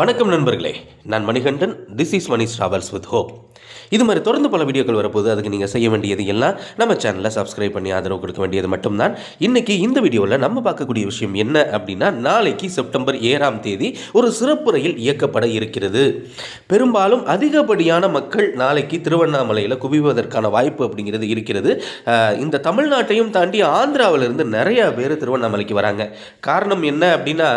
வணக்கம் நண்பர்களே. நான் Manikandan. This is Mani travels with hope இது மாதிரி தொடர்ந்து பல வீடியோக்கள் வரப்போது அதுக்கு நீங்கள் செய்ய வேண்டியது எல்லாம் நம்ம சேனலை சப்ஸ்கிரைப் பண்ணி ஆதரவு கொடுக்க வேண்டியது மட்டும்தான். இன்னைக்கு இந்த வீடியோவில் நம்ம பார்க்கக்கூடிய விஷயம் என்ன அப்படின்னா நாளைக்கு செப்டம்பர் ஏழாம் தேதி ஒரு சிறப்பு ரயில் இயக்கப்பட இருக்கிறது. பெரும்பாலும் அதிகப்படியான மக்கள் நாளைக்கு திருவண்ணாமலையில் குவிவதற்கான வாய்ப்பு அப்படிங்கிறது இருக்கிறது. இந்த தமிழ்நாட்டையும் தாண்டி ஆந்திராவிலிருந்து நிறைய பேர் திருவண்ணாமலைக்கு வராங்க. காரணம் என்ன அப்படின்னா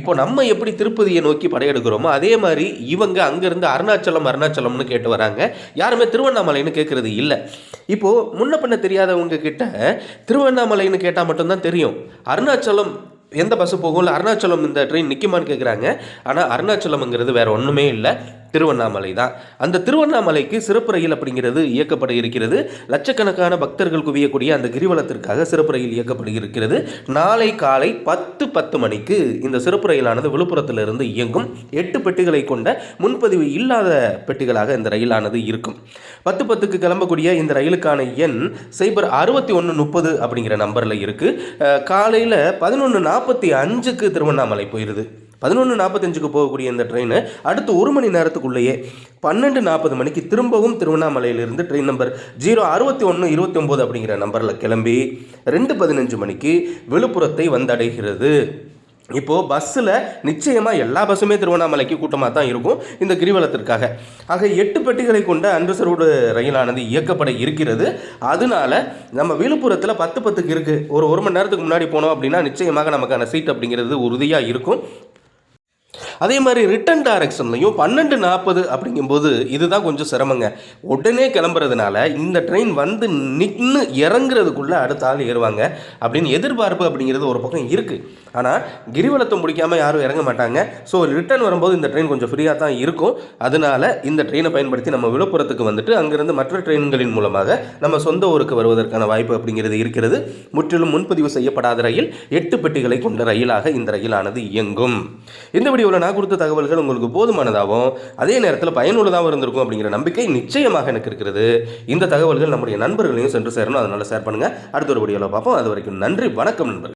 இப்போ நம்ம எப்படி திருப்பதியை நோக்கி எடுக்கிறோமோ அதே மாதிரி இவங்க அங்கேருந்து அருணாச்சலம் அருணாச்சலம்னு கேட்டு வராங்க. யாருமே திருவண்ணாமலைன்னு கேட்குறது இல்லை. இப்போது முன்ன பண்ண தெரியாதவங்க கிட்ட திருவண்ணாமலைன்னு கேட்டால் மட்டும்தான் தெரியும். அருணாச்சலம் எந்த பஸ்ஸு போகும்? இல்லை அருணாச்சலம் இந்த ட்ரெயின் நிற்குமான்னு கேட்குறாங்க ஆனால் அருணாச்சலம்ங்கிறது வேறு ஒன்றுமே இல்லை. திருவண்ணாமலை தான். அந்த திருவண்ணாமலைக்கு சிறப்பு ரயில் அப்படிங்கிறது இயக்கப்பட இருக்கிறது. லட்சக்கணக்கான பக்தர்கள் குவியக்கூடிய அந்த கிரிவலத்திற்காக சிறப்பு ரயில் இயக்கப்பட இருக்கிறது. நாளை காலை பத்து பத்து மணிக்கு இந்த சிறப்பு ரயிலானது விழுப்புரத்திலிருந்து இயங்கும். எட்டு பெட்டிகளை கொண்ட முன்பதிவு இல்லாத பெட்டிகளாக இந்த ரயிலானது இருக்கும். பத்து பத்துக்கு கிளம்பக்கூடிய இந்த ரயிலுக்கான எண் சைபர் அறுபத்தி ஒன்று முப்பது அப்படிங்கிற நம்பரில் இருக்குது காலையில் பதினொன்று நாற்பத்தி அஞ்சுக்கு திருவண்ணாமலை போயிடுது பதினொன்று நாற்பத்தஞ்சுக்கு போகக்கூடிய இந்த ட்ரெயின் அடுத்து ஒரு மணி நேரத்துக்குள்ளேயே பன்னெண்டு நாற்பது மணிக்கு திரும்பவும் திருவண்ணாமலையிலிருந்து ட்ரெயின் நம்பர் ஜீரோ அறுபத்தி ஒன்று இருபத்தி ஒம்பது அப்படிங்கிற நம்பரில் கிளம்பி ரெண்டு பதினஞ்சு மணிக்கு விழுப்புரத்தை வந்தடைகிறது. இப்போது பஸ்ஸில் நிச்சயமாக எல்லா பஸ்ஸுமே திருவண்ணாமலைக்கு கூட்டமாக தான் இருக்கும். இந்த கிரிவலத்திற்காக. ஆக எட்டு பெட்டிகளை கொண்ட அன்பசரோடு ரயிலானது இயக்கப்பட இருக்கிறது. அதனால நம்ம விழுப்புரத்தில் பத்து பத்துக்கு இருக்குது ஒரு ஒரு மணி நேரத்துக்கு முன்னாடி போனோம் அப்படின்னா நிச்சயமாக நமக்கான சீட் அப்படிங்கிறது உறுதியாக இருக்கும். அதே மாதிரி ரிட்டன் டைரக்ஷன்லையும் பன்னெண்டு நாற்பது அப்படிங்கும்போது இதுதான் கொஞ்சம் சிரமங்க. உடனே கிளம்புறதுனால இந்த ட்ரெயின் வந்து நின்று இறங்குறதுக்குள்ளே அடுத்த ஆள் ஏறுவாங்க அப்படின்னு எதிர்பார்ப்பு அப்படிங்கிறது ஒரு பக்கம் இருக்குது ஆனால் கிரிவலத்தை முடிக்காமல் யாரும் இறங்க மாட்டாங்க. ஸோ ரிட்டர்ன் வரும்போது இந்த ட்ரெயின் கொஞ்சம் ஃப்ரீயாக தான் இருக்கும். அதனால இந்த ட்ரெயினை பயன்படுத்தி நம்ம விழுப்புரத்துக்கு வந்துட்டு அங்கேருந்து மற்ற ட்ரெயின்களின் மூலமாக நம்ம சொந்த ஊருக்கு வருவதற்கான வாய்ப்பு அப்படிங்கிறது இருக்கிறது. முற்றிலும் முன்பதிவு செய்யப்படாத ரயில் எட்டு பெட்டிகளை கொண்ட ரயிலாக இந்த ரயிலானது இயங்கும். இந்த வீடியோவில் நான் கொடுத்த தகவல்கள் உங்களுக்கு போதுமானதாகவும் அதே நேரத்தில் பயனுள்ளதாகவும் இருந்திருக்கும் அப்படிங்கிற நம்பிக்கை நிச்சயமாக எனக்கு இருக்கிறது. இந்த தகவல்கள் நம்முடைய நண்பர்களையும் சென்று சேரணும். அதனால் ஷேர் பண்ணுங்கள் அடுத்த ஒரு வீடியோவில் பார்ப்போம். அது வரைக்கும் நன்றி. வணக்கம் நண்பர்கள்.